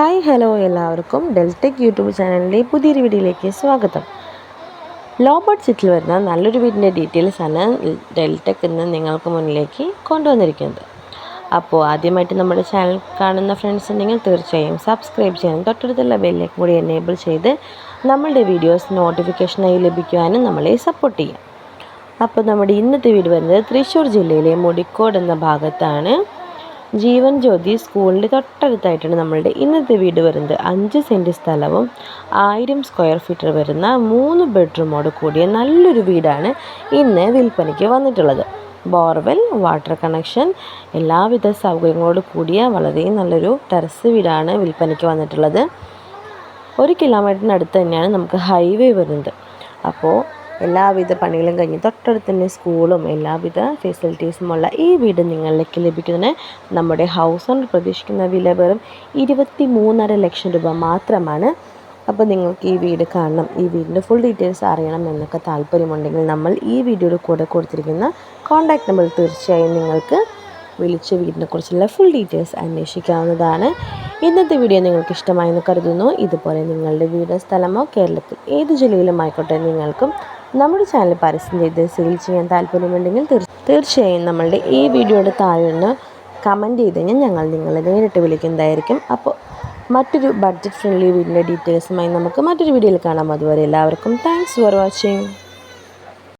Hi hello എല്ലാവർക്കും Deltech YouTube ചാനലിന്റെ പുതിയൊരു വീഡിയോയിലേക്ക് സ്വാഗതം. ലോ ബഡ്ജറ്റിൽ വരുന്ന നല്ലൊരു വീടിന്റെ ഡീറ്റെയിൽസ് ആണ് ഡെൽടെക് ഇന്ന് നിങ്ങൾക്ക് മുന്നിലേക്ക് കൊണ്ടുവന്നിരിക്കുന്നത്. അപ്പോൾ ആദ്യമായിട്ട് നമ്മുടെ ചാനൽ കാണുന്ന ഫ്രണ്ട്സ് ഉണ്ടെങ്കിൽ തീർച്ചയായും സബ്സ്ക്രൈബ് ചെയ്യാനും തൊട്ടടുത്തുള്ള ബെല്ലേക്ക് കൂടി എനേബിൾ ചെയ്ത് നമ്മളുടെ വീഡിയോസ് നോട്ടിഫിക്കേഷനായി ലഭിക്കുവാനും നമ്മളെ സപ്പോർട്ട് ചെയ്യാം അപ്പോൾ നമ്മുടെ ഇന്നത്തെ വീട് വരുന്നത് തൃശ്ശൂർ ജില്ലയിലെ മുടിക്കോട് എന്ന ഭാഗത്താണ്. ജീവൻ ജ്യോതി സ്കൂളിന്റെ തൊട്ടടുത്തായിട്ടാണ് നമ്മളുടെ ഇന്നത്തെ വീട് വരുന്നത്. അഞ്ച് സെന്റ് സ്ഥലവും ആയിരം സ്ക്വയർ ഫീറ്റർ വരുന്ന മൂന്ന് ബെഡ്റൂമോട് കൂടിയ നല്ലൊരു വീടാണ് ഇന്ന് വിൽപ്പനയ്ക്ക് വന്നിട്ടുള്ളത്. ബോർവെൽ വാട്ടർ കണക്ഷൻ എല്ലാവിധ സൗകര്യങ്ങളോട് കൂടിയ വളരെ നല്ലൊരു ടെറസ് വീടാണ് വിൽപ്പനയ്ക്ക് വന്നിട്ടുള്ളത്. ഒരു കിലോമീറ്ററിനടുത്ത് തന്നെയാണ് നമുക്ക് ഹൈവേ വരുന്നത്. അപ്പോൾ എല്ലാവിധ പണികളും കഴിഞ്ഞ് തൊട്ടടുത്ത് തന്നെ സ്കൂളും എല്ലാവിധ ഫെസിലിറ്റീസും ഉള്ള ഈ വീട് നിങ്ങളിലേക്ക് ലഭിക്കുന്നതിന് നമ്മുടെ ഹൗസ് ഓണർ പ്രതീക്ഷിക്കുന്ന വില വെറും ഇരുപത്തി മൂന്നര ലക്ഷം രൂപ മാത്രമാണ്. അപ്പോൾ നിങ്ങൾക്ക് ഈ വീട് കാണണം. ഈ വീടിന്റെ ഫുൾ ഡീറ്റെയിൽസ് അറിയണം എന്നൊക്കെ താല്പര്യമുണ്ടെങ്കിൽ നമ്മൾ ഈ വീഡിയോയുടെ കൂടെ കൊടുത്തിരിക്കുന്ന കോൺടാക്റ്റ് നമ്പർ തീർച്ചയായും നിങ്ങൾക്ക് വിളിച്ച് വീടിനെക്കുറിച്ചുള്ള ഫുൾ ഡീറ്റെയിൽസ് അന്വേഷിക്കാവുന്നതാണ്. ഇന്നത്തെ വീഡിയോ നിങ്ങൾക്ക് ഇഷ്ടമായെന്ന് കരുതുന്നു. ഇതുപോലെ നിങ്ങളുടെ വീട് സ്ഥലമോ കേരളത്തിൽ ഏത് ജില്ലയിലും ആയിക്കോട്ടെ നിങ്ങൾക്കും നമ്മുടെ ചാനൽ പരസ്യം ചെയ്ത് സെയിൽ ചെയ്യാൻ താല്പര്യമുണ്ടെങ്കിൽ തീർച്ചയായും നമ്മളുടെ ഈ വീഡിയോയുടെ താഴെ കമന്റ് ചെയ്ത് കഴിഞ്ഞാൽ ഞങ്ങൾ നിങ്ങളെ നേരിട്ട് വിളിക്കുന്നതായിരിക്കും. അപ്പോൾ മറ്റൊരു ബഡ്ജറ്റ് ഫ്രണ്ട്ലി വീടിന്റെ ഡീറ്റെയിൽസുമായി നമുക്ക് മറ്റൊരു വീഡിയോയിൽ കാണാം. അതുവരെ എല്ലാവർക്കും താങ്ക്സ് ഫോർ വാച്ചിങ്